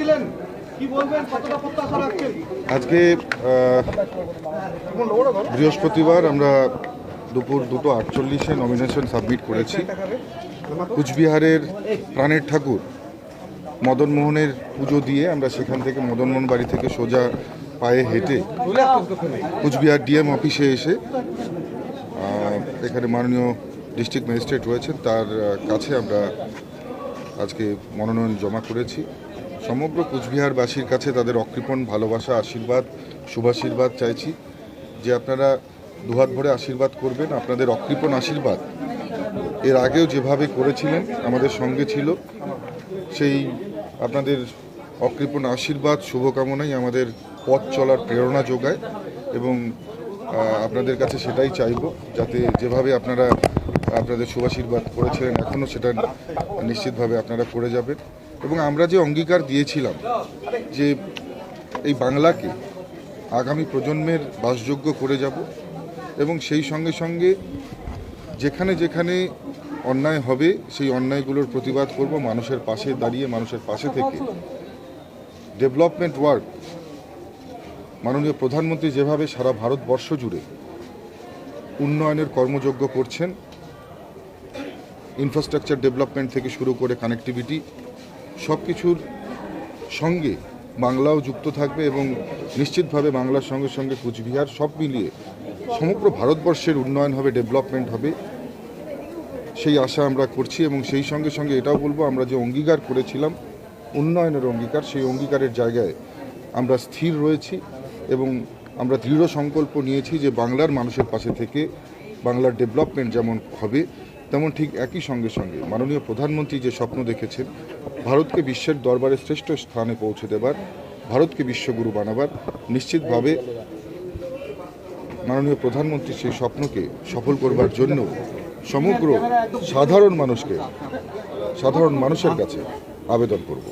দিলেন? আজকে বৃহস্পতিবার আমরা দুপুর দুটো আটচল্লিশে নমিনেশন সাবমিট করেছি। কুচবিহারের প্রাণের ঠাকুর মদন মোহনের পুজো দিয়ে আমরা সেখান থেকে মদন মোহন বাড়ি থেকে সোজা পায়ে হেঁটে কুচবিহার ডিএম অফিসে এসে এখানে মাননীয় ডিস্ট্রিক্ট ম্যাজিস্ট্রেট রয়েছেন, তার কাছে আমরা আজকে মনোনয়ন জমা করেছি। সমগ্র কুচবিহারবাসীর কাছে তাদের অকৃপণ ভালোবাসা, আশীর্বাদ, শুভাশীর্বাদ চাইছি। যে আপনারা দুহাত ভরে আশীর্বাদ করবেন, আপনাদের অকৃপণ আশীর্বাদ এর আগেও যেভাবে করেছিলেন, আমাদের সঙ্গে ছিল। সেই আপনাদের অকৃপণ আশীর্বাদ, শুভকামনাই আমাদের পথ চলার প্রেরণা যোগায় এবং আপনাদের কাছে সেটাই চাইব, যাতে যেভাবে আপনারা, আপনাদের শুভাশীর্বাদ করেছিলেন এখনও সেটা নিশ্চিতভাবে আপনারা করে যাবেন। এবং আমরা যে অঙ্গীকার দিয়েছিলাম যে এই বাংলাকে আগামী প্রজন্মের বাসযোগ্য করে যাব এবং সেই সঙ্গে সঙ্গে যেখানে যেখানে অন্যায় হবে, সেই অন্যায়গুলোর প্রতিবাদ করব মানুষের পাশে দাঁড়িয়ে, মানুষের পাশে থেকে। ডেভেলপমেন্ট ওয়ার্ক মাননীয় প্রধানমন্ত্রী যেভাবে সারা ভারতবর্ষ জুড়ে উন্নয়নের কর্মযজ্ঞ করছেন ইনফ্রাস্ট্রাকচার ডেভেলপমেন্ট থেকে শুরু করে কানেক্টিভিটি সব কিছুর সঙ্গে বাংলাও যুক্ত থাকবে এবং নিশ্চিতভাবে বাংলার সঙ্গে সঙ্গে কুচবিহার সব মিলিয়ে সমগ্র ভারতবর্ষের উন্নয়ন হবে ডেভেলপমেন্ট হবে। সেই আশা আমরা করছি এবং সেই সঙ্গে সঙ্গে এটাও বলব, আমরা যে অঙ্গীকার করেছিলাম, উন্নয়নের অঙ্গীকার, সেই অঙ্গীকারের জায়গায় আমরা স্থির রয়েছি এবং আমরা দৃঢ় সংকল্প নিয়েছি যে বাংলার মানুষের পাশে থেকে বাংলার ডেভেলপমেন্ট যেমন হবে তেমন ঠিক একই সঙ্গে সঙ্গে মাননীয় প্রধানমন্ত্রী যে স্বপ্ন দেখেছেন, ভারতকে বিশ্বের দরবারে শ্রেষ্ঠ স্থানে পৌঁছে দেবার, ভারতকে বিশ্বগুরু বানাবার, নিশ্চিতভাবে মাননীয় প্রধানমন্ত্রী সেই স্বপ্নকে সফল করবার জন্য সমগ্র সাধারণ মানুষকে, সাধারণ মানুষের কাছে আবেদন করব।